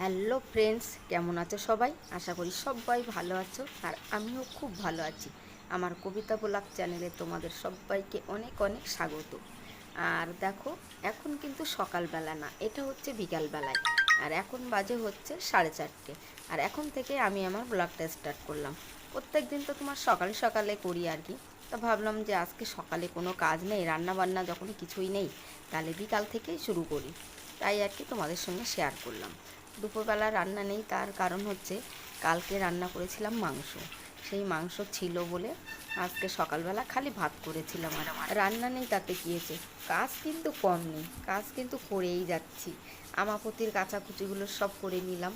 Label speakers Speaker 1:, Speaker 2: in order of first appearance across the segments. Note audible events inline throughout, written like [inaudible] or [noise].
Speaker 1: Hello friends, কেমন আছো সবাই? আশা করি সবাই ভালো আছো আর আমিও খুব ভালো আছি। আমার কবিতা ব্লগ চ্যানেলে তোমাদের সবাইকে অনেক অনেক স্বাগত। আর দেখো, এখন কিন্তু সকালবেলা না, এটা হচ্ছে বিকালবেলায়। আর এখন বাজে হচ্ছে সাড়ে চারটে। আর এখন থেকে আমি আমার ব্লগটা স্টার্ট করলাম। প্রত্যেক দিন তো তোমার সকালে সকালে করি আর কি। তা ভাবলাম যে আজকে সকালে কোনো কাজ নেই রান্না বান্না যখন কিছুই নেই, তাহলে বিকাল থেকেই শুরু করি। তাই আর কি তোমাদের সঙ্গে শেয়ার করলাম। দুপুরবেলা রান্না নেই, তার কারণ হচ্ছে কালকে রান্না করেছিলাম মাংস। সেই মাংস ছিল বলে আজকে সকালবেলা খালি ভাত করেছিলাম। আর রান্না নেই, তাতে গিয়েছে কাজ কিন্তু কম নেই, কাজ কিন্তু করেই যাচ্ছি। আমাপতির কাচাকুচিগুলো সব করে নিলাম।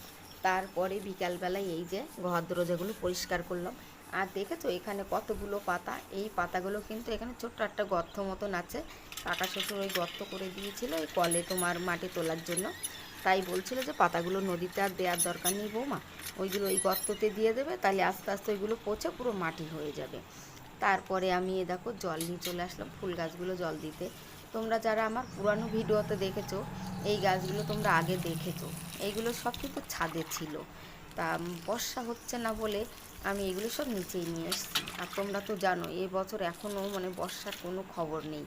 Speaker 1: তারপরে বিকালবেলায় এই যে ঘর দরজাগুলো পরিষ্কার করলাম। আর দেখেছ, এখানে কতগুলো পাতা? এই পাতাগুলো কিন্তু এখানে ছোট্ট একটা গর্ত মতন আছে। কাকা শ্বশুর ওই গর্ত করে দিয়েছিল ওই কলে তোমার মাটি তোলার জন্য। তাই বলছিল যে পাতাগুলো নদীতে আর দেওয়ার দরকার নেই বৌমা। ওইগুলো ওই গর্ততে দিয়ে দেবে, তাহলে আস্তে আস্তে ওইগুলো পচে পুরো মাটি হয়ে যাবে। তারপরে আমি এ দেখো জল নিয়ে চলে আসলাম ফুল গাছগুলো জল দিতে। তোমরা যারা আমার পুরানো ভিডিওতে দেখেছ, এই গাছগুলো তোমরা আগে দেখেছ। এইগুলো সব কিন্তু ছাদে ছিল। তা বর্ষা হচ্ছে না বলে আমি এগুলো সব নিচেই নিয়ে এসেছি। আর তোমরা তো জানো এই বছর এখনও মানে বর্ষার কোনো খবর নেই।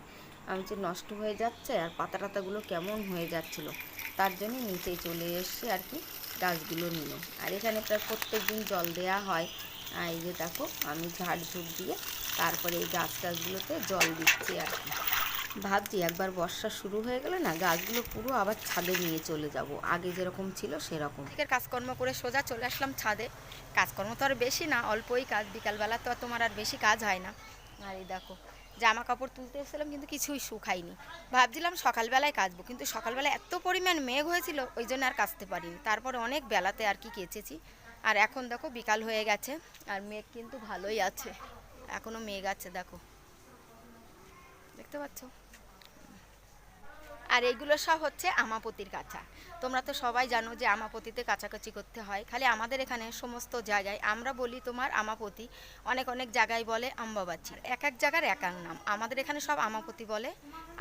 Speaker 1: আমি যে নষ্ট হয়ে যাচ্ছে আর পাতা টাতাগুলো কেমন হয়ে যাচ্ছিল, তার জন্য নিচেই চলে এসছে আর কি গাছগুলো নিয়ে আর এখানে প্রায় প্রত্যেক দিন জল দেওয়া হয়। এই যে দেখো, আমি ঝাড় ঝুট দিয়ে তারপরে এই গাছ গাছগুলোতে জল দিচ্ছি আর কি। ভাবছি একবার বর্ষা শুরু হয়ে গেলে না গাছগুলো পুরো আবার ছাদে নিয়ে চলে যাব। আগে যেরকম ছিল সেরকম।
Speaker 2: থেকে কাজকর্ম করে সোজা চলে আসলাম ছাদে। কাজকর্ম তো আর বেশি না, অল্পই কাজ। বিকালবেলা তো তোমার আর বেশি কাজ হয় না। আর এই দেখো জামা কাপড় তুলতে এসেছিলাম, কিন্তু কিছুই শুকায়নি। ভাবছিলাম সকালবেলায় কাচবো, কিন্তু সকালবেলায় এত পরিমাণ মেঘ হয়েছিল, ওই জন্য আর কাচতে পারিনি। তারপরে অনেক বেলাতে আর কি কেচেছি। আর এখন দেখো বিকাল হয়ে গেছে, আর মেঘ কিন্তু ভালোই আছে। এখনও মেঘ আছে, দেখো। দেখতে পাচ্ছ? আর এইগুলো সব হচ্ছে আমাপতির কাঁচা। তোমরা তো সবাই জানো যে আমাপতিতে কাছাকাছি করতে হয়। খালি আমাদের এখানে সমস্ত জায়গায় আমরা বলি তোমার আমাপতি, অনেক অনেক জায়গায় বলে আম্বাবাচ্ছি এক এক জায়গার এক এক নাম। আমাদের এখানে সব আমাপতি বলে,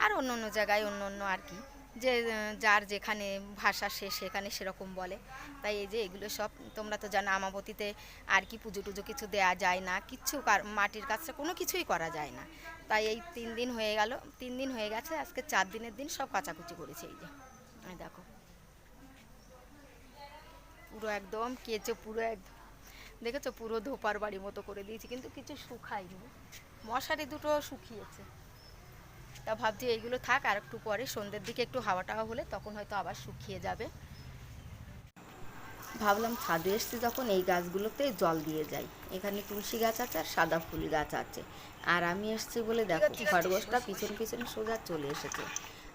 Speaker 2: আর অন্য অন্য জায়গায় অন্য অন্য আর কি। যে যার যেখানে ভাষা সে সেখানে সেরকম বলে। তাই এই যে এগুলো সব তোমরা তো জানো, আমাবতীতে আর কি পুজো টুজো কিছু দেয়া যায় না কিচ্ছু মাটির কাজটা কোনো কিছুই করা যায় না। তাই এই তিন দিন হয়ে গেল, তিন দিন হয়ে গেছে, আজকে চার দিনের দিন সব কাচাকুচি করেছে এই যে। দেখো। পুরো একদম কেচে, পুরো একদম দেখেছ? পুরো ধোপার বাড়ি মতো করে দিয়েছি, কিন্তু কিছু শুকায়নি। মশারি দুটো শুকিয়েছে। তা ভাবছি এইগুলো থাক আর একটু পরে সন্ধ্যের দিকে একটু হাওয়া টাওয়া হলে তখন হয়তো আবার শুকিয়ে যাবে।
Speaker 1: ভাবলাম ছাদে এসছি যখন এই গাছগুলোতে জল দিয়ে যাই। এখানে তুলসী গাছ আছে আর সাদা ফুল গাছ আছে। আর আমি এসছি বলে দেখো খরগোশটা পিছন পিছন সোজা চলে এসেছে।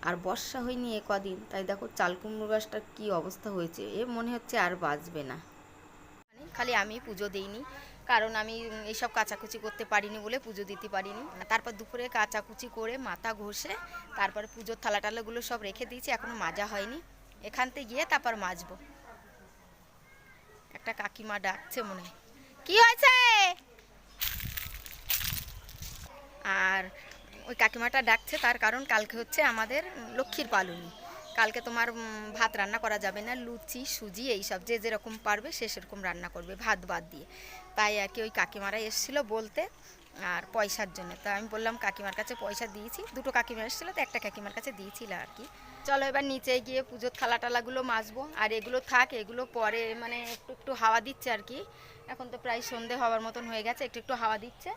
Speaker 1: আর বর্ষা হয়নি এ কদিন তাই দেখো চাল কুমড়ো গাছটার কী অবস্থা হয়েছে এ মনে হচ্ছে আর বাঁচবে না।
Speaker 2: মানে খালি আমি পুজো দিইনি কারণ আমি এইসব কাচাকুচি করতে পারিনি বলে পুজো দিতে পারিনি। তারপর দুপুরে কাচাকুচি করে মাথা ঘষে তারপরে পুজোর থালা টালাগুলো সব রেখে দিয়েছি, এখনও মাজা হয়নি। এখানতে গিয়ে তারপর মাজবো। একটা কাকিমা ডাকছে মনে কি হয়েছে? আর ওই কাকিমাটা ডাকছে, তার কারণ কালকে হচ্ছে আমাদের লক্ষ্মীর পালুনি কালকে তোমার ভাত রান্না করা যাবে না, লুচি, সুজি, এইসব যে যেরকম পারবে সে সেরকম রান্না করবে, ভাত বাদ দিয়ে। তাই আর কি ওই কাকিমারা এসেছিল বলতে, আর পয়সার জন্য। তো আমি বললাম, কাকিমার কাছে পয়সা দিয়েছি। দুটো কাকিমা এসেছিল, তো একটা কাকিমার কাছে দিয়েছিল আর কি। চলো এবার নিচে গিয়ে পুজোর থালা টালাগুলো মাজবো। আর এগুলো থাক, এগুলো পরে মানে একটু একটু হাওয়া দিচ্ছে আর কি। এখন তো প্রায় সন্ধে হওয়ার মতন হয়ে গেছে, একটু একটু হাওয়া দিচ্ছে।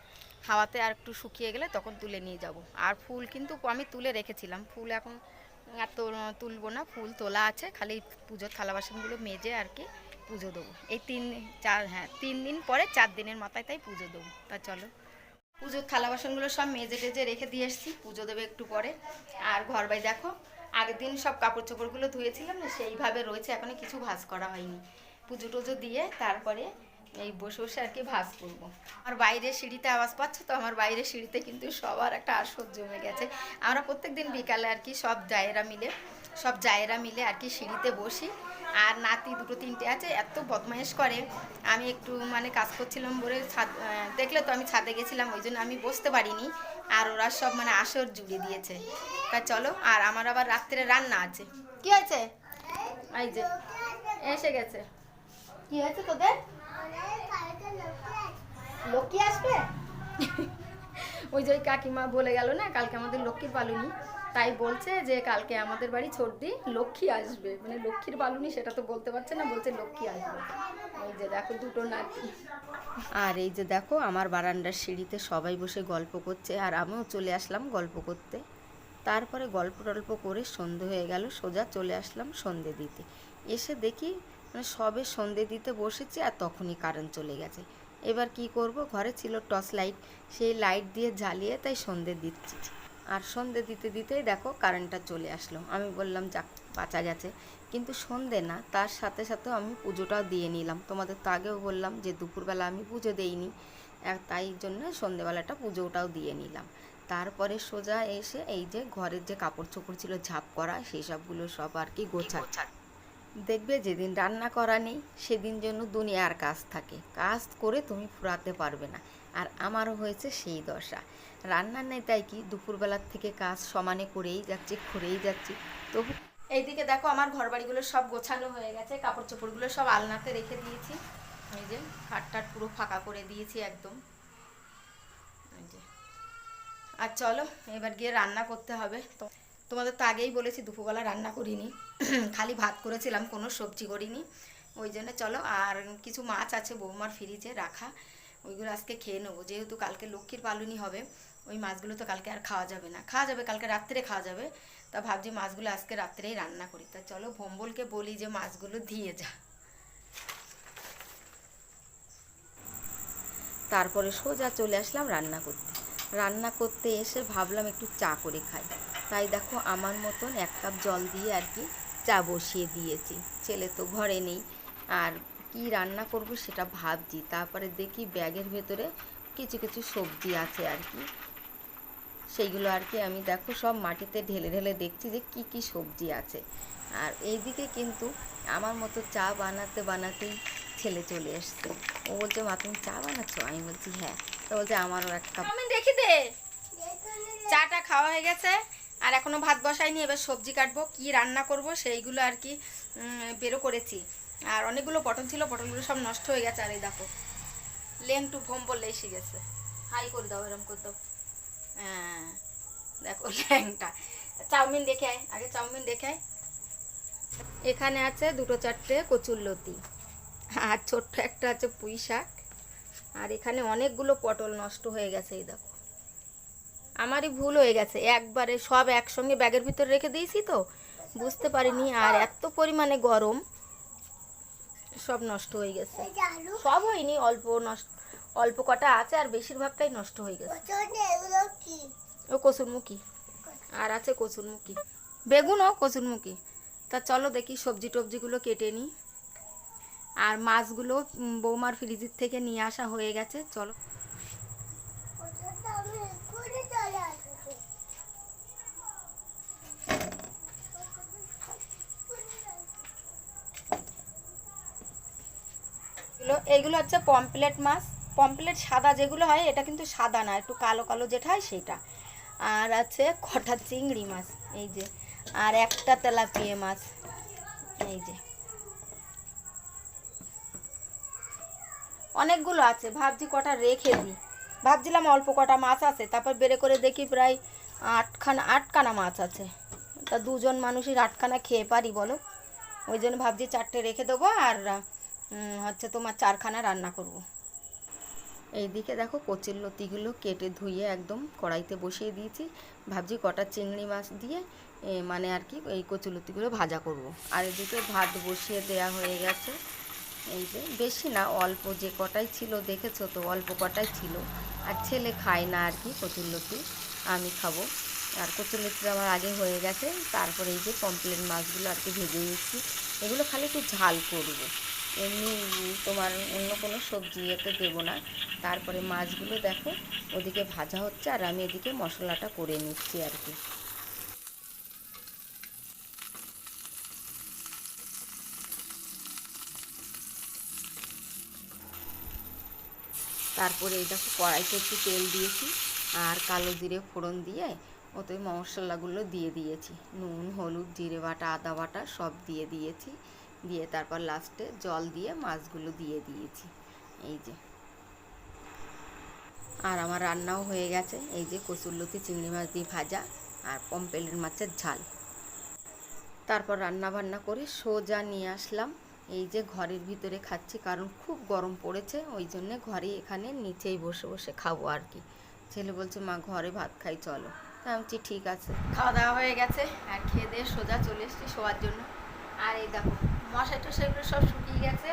Speaker 2: হাওয়াতে আর একটু শুকিয়ে গেলে তখন তুলে নিয়ে যাব। আর ফুল কিন্তু আমি তুলে রেখেছিলাম। ফুল এখন আর তো তুলবো না, ফুল তোলা আছে, খালি পুজোর থালা বাসনগুলো মেজে আর কি পুজো দেবো। এই তিন, চার হ্যাঁ তিন দিন পরে চার দিনের মাথায় তাই পুজো দেবো। তা চলো। পুজোর থালা বাসনগুলো সব মেজে টেজে রেখে দিয়ে এসেছি, পুজো দেবে একটু পরে। আর ঘর বাই দেখো, আগের দিন সব কাপড় চোপড়গুলো ধুয়েছিলাম না সেইভাবে রয়েছে, এখনও কিছু ভাজ করা হয়নি। পুজো টুজো দিয়ে তারপরে এই বসে বসে আর কি ভাজ করব। আমার বাইরে সিঁড়িতে আওয়াজ পাচ্ছ তো? আমার বাইরে সিঁড়িতে কিন্তু সবার একটা আসর জমে গেছে। আমরা প্রত্যেক দিন বিকালে আর কি সব জায়েরা মিলে, সব জায়েরা মিলে আর কি সিঁড়িতে বসি। আর নাতি দুটো তিনটে আছে, এত বদমাইশ করে। আমি একটু মানে কাজ করছিলাম বলে ছাদ দেখলে তো আমি ছাদে গেছিলাম, ওই জন্য আমি বসতে পারিনি। আর ওরা সব মানে আসর জুড়ে দিয়েছে। তা চলো, আর আমার আবার রাত্রে রান্না আছে। কি হয়েছে? এই যে, এসে গেছে। কি হয়েছে তোদের? লক্ষ্মী আসবে? [laughs] ওই যে ওই কাকিমা বলে গেল না কালকে আমাদের লক্ষ্মীর পালুনি তাই বলছে যে কালকে আমাদের বাড়ি ছোটদি লক্ষ্মী আসবে। মানে লক্ষ্মীর পালুনি সেটা তো বলতে পারছে না বলছে লক্ষ্মী আসবে। এই যে দেখো দুটো নাতি।
Speaker 1: আর এই যে দেখো আমার বারান্দার সিঁড়িতে সবাই বসে গল্প করছে আর আমিও চলে আসলাম গল্প করতে। তারপরে গল্প টল্প করে সন্ধে হয়ে গেল সোজা চলে আসলাম সন্ধে দিতে। এসে দেখি মানে সবে সন্ধে দিতে বসেছি আর তখনই কারেন্ট চলে গেছে। এবার কি করব? ঘরে ছিল টর্চ লাইট সেই লাইট দিয়ে জ্বালিয়ে তাই সন্ধে দিচ্ছি। আর সন্ধে দিতে দিতেই দেখো কারেন্টটা চলে আসলো। আমি বললাম, যাক, বাঁচা গেছে। কিন্তু সন্ধে না, তার সাথে সাথেও আমি পুজোটাও দিয়ে নিলাম। তোমাদের তো আগেও বললাম যে দুপুরবেলা আমি পুজো দেইনি। তাই জন্য সন্ধেবেলাটা পুজোটাও দিয়ে নিলাম। তারপরে সোজা এসে এই যে ঘরের যে কাপড় চোপড় ছিল ঝাপ করা, সেই সবগুলো সব আর কি গোছা দেখবে যেদিন রান্না করা নেই, সেদিন জন্য দুনিয়ার কাজ থাকে। কাজ করে তুমি ফুরাতে পারবে না। আর আমারও হয়েছে সেই দশা। রান্নার নেই তাই কি দুপুরবেলার থেকে কাজ সমানে করেই যাচ্ছি করেই যাচ্ছি। তবু
Speaker 2: এইদিকে দেখো আমার ঘর বাড়িগুলো সব গোছানো হয়ে গেছে। কাপড় চোপড়গুলো সব আলনাতে রেখে দিয়েছি। এই যে খাট টাট পুরো ফাঁকা করে দিয়েছি একদম। আর চলো, এবার গিয়ে রান্না করতে হবে। তো তোমাদের তো আগেই বলেছি দুপুরবেলা রান্না করিনি। [clears throat] খালি ভাত করেছিলাম, কোনো সবজি করিনি। ওই জন্য চলো, আর কিছু মাছ আছে বৌমার ফ্রিজে রাখা, ওইগুলো আজকে খেয়ে নেব। যেহেতু কালকে লক্ষ্মীর পালুনি হবে, ওই মাছগুলো তো কালকে আর খাওয়া যাবে না। খাওয়া যাবে, কালকে রাত্রে খাওয়া যাবে, তা ভাবছি মাছগুলো আজকে রাত্রেই রান্না করি। তা চলো, ভম্বলকে বলি যে মাছগুলো দিয়ে যা।
Speaker 1: তারপরে সোজা চলে আসলাম রান্না করতে। রান্না করতে এসে ভাবলাম একটু চা করে খাই। তাই দেখো আমার মতন এক কাপ জল দিয়ে আর কি চা বসিয়ে দিয়েছি। ছেলে তো ঘরে নেই। আর কি রান্না করব সেটা ভাবছি। তারপরে দেখি ব্যাগের ভেতরে কিছু কিছু সবজি আছে আর কি। সেইগুলো আর কি আমি দেখো সব মাটিতে ঢেলে ঢেলে দেখছি যে কি কি সবজি আছে। আর এইদিকে কিন্তু আমার মতো চা বানাতে বানাতেই ছেলে চলে এসছে। ও বলছে মা তুমি চা বানাচ্ছো? আমি বলছি হ্যাঁ। তো বলছে আমারও এক কাপ।
Speaker 2: আমি দেখি দে। চাটা খাওয়া হয়ে গেছে। আর এখনও ভাত বসাইনি, এবার সবজি কাটবো, কি রান্না করব সেইগুলো আর কি বেরো করেছি। আর অনেকগুলো পটল ছিল, পটলগুলো সব নষ্ট হয়ে গেছে, আর এই দেখো লেন টু ভোম বললে এসে গেছে। হাই করে দাও, এরম করে দাও। হ্যাঁ দেখো ল্যাংটা। চাউমিন দেখে আয়, আগে চাউমিন দেখে আয়। এখানে আছে দুটো চারটে কচুরলতি আর ছোট্ট একটা আছে পুঁই শাক। আর এখানে অনেকগুলো পটল নষ্ট হয়ে গেছে, এই দেখো। আমারই ভুল হয়ে গেছে। একবারে সব একসঙ্গে ব্যাগের ভিতরে রেখে দিয়েছি তো। বুঝতে পারিনি, আর এত পরিমাণে গরম। সব নষ্ট হয়ে গেছে। সব হয়নি, অল্প নষ্ট, অল্প কটা আছে, আর বেশিরভাগটাই নষ্ট হয়ে গেছে। ও কচুরমুখী। আর আছে কসুরমুখী বেগুনও কসুরমুখী তা চলো দেখি সবজি টবজিগুলো কেটে নিই। আর মাছগুলো বৌমার ফ্রিজের থেকে নিয়ে আসা হয়ে গেছে, চলো। এইগুলো হচ্ছে পমপ্লেট মাছ। পমপ্লেট সাদা যেগুলো হয়, এটা কিন্তু সাদা না, একটু কালো কালো যেটা হয় সেটা। আর আছে কটা চিংড়ি মাছ, এই যে। আর একটা তেলাপিয়া মাছ, এই যে। অনেকগুলো আছে, ভাবছি কটা রেখে দিই। ভাবছিলাম অল্প কটা মাছ আছে, তারপর বেড়ে করে দেখি প্রায় আটখানা আটখানা মাছ আছে। তা দুজন মানুষের আটখানা খেয়ে পারি, বলো? ওই জন্য ভাবছি চারটে রেখে দেবো আর হচ্ছে তোমার চারখানা রান্না করব।
Speaker 1: এইদিকে দেখো কচির লতিগুলো কেটে ধুয়ে একদম কড়াইতে বসিয়ে দিয়েছি। ভাবছি কটা চিংড়ি মাছ দিয়ে মানে আর কি, এই কচুলতিগুলো ভাজা করব। আর এদিকে ভাত বসিয়ে দেয়া হয়ে গেছে। এই যে, বেশি না, অল্প যে কটাই ছিল, দেখেছ তো, অল্প কটাই ছিল। আর ছেলে খায় না আর কি কচুরলতি আমি খাব। আর কচুরলতিটা আমার আগে হয়ে গেছে, তারপরে এই যে কমপ্লেন মাছগুলো আর কি ভেজে নিচ্ছি। এগুলো খালি একটু ঝাল করব। এমনি তোমার অন্য কোনো সবজি এতে দেবো না। তারপরে মাছগুলো দেখো, ওদিকে ভাজা হচ্ছে আর আমি এদিকে মশলাটা করে নিচ্ছি আর কি। তারপরে এই দেখো কড়াইতে একটু তেল দিয়েছি আর কালো জিরে ফোড়ন দিয়ে ওতে মশলাগুলো দিয়ে দিয়েছি। নুন, হলুদ, জিরে বাটা, আদা বাটা সব দিয়ে দিয়েছি। দিয়ে তারপর লাস্টে জল দিয়ে মাছগুলো দিয়ে দিয়েছি। এই যে। আর আমার রান্নাও হয়ে গেছে। এই যে কচুরলতি চিংড়ি মাছ দিয়ে ভাজা আর পম্পেলের মাছের ঝাল। তারপর রান্না বান্না করে সোজা নিয়ে আসলাম এই যে ঘরের ভিতরে খাচ্ছি কারণ খুব গরম পড়েছে ওই জন্যে ঘরে এখানে নিচেই বসে বসে খাব আর কি। ছেলে বলছে মা ঘরে ভাত খাই চলো। আমি বলছি, ঠিক আছে।
Speaker 2: খাওয়া দাওয়া হয়ে গেছে আর খেয়ে দিয়ে সোজা চলে এসেছি শোয়ার জন্য। আর এই দেখো মশাই টশাই এগুলো সব শুকিয়ে গেছে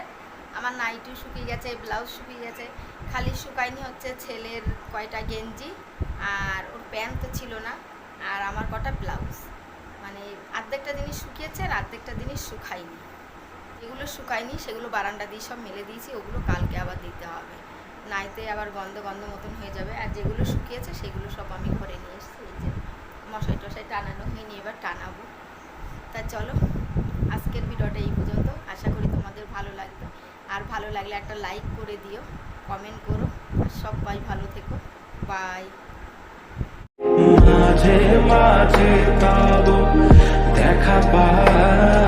Speaker 2: আমার নাইটিও শুকিয়ে গেছে ব্লাউজ শুকিয়ে গেছে। খালি শুকায়নি হচ্ছে ছেলের কয়টা গেঞ্জি আর ওর প্যান্ট তো ছিল না আর আমার কটা ব্লাউজ। মানে অর্ধেকটা জিনিস শুকিয়েছে আর অর্ধেকটা জিনিস শুকায়নি। এগুলো শুকায়নি, সেগুলো বারান্দা দিয়ে সব মেলে দিয়েছি, ওগুলো কালকে আবার দিতে হবে। নাইতে আবার গন্ধ গন্ধ মতন হয়ে যাবে, আর যেগুলো শুকিয়েছে, সেগুলো সব আমি ঘরে নিয়ে এসেছি, এই যে মশাই টশাই টানানো হয়নি এবার টানাবো। তা চলো, আজকের ভিডিওটা এই পর্যন্ত, আশা করি তোমাদের ভালো লাগবে। আর ভালো লাগলে একটা লাইক করে দিও কমেন্ট করো, আর সবাই ভালো থেকো বাই
Speaker 3: মাঝে মাঝে দেখা পায়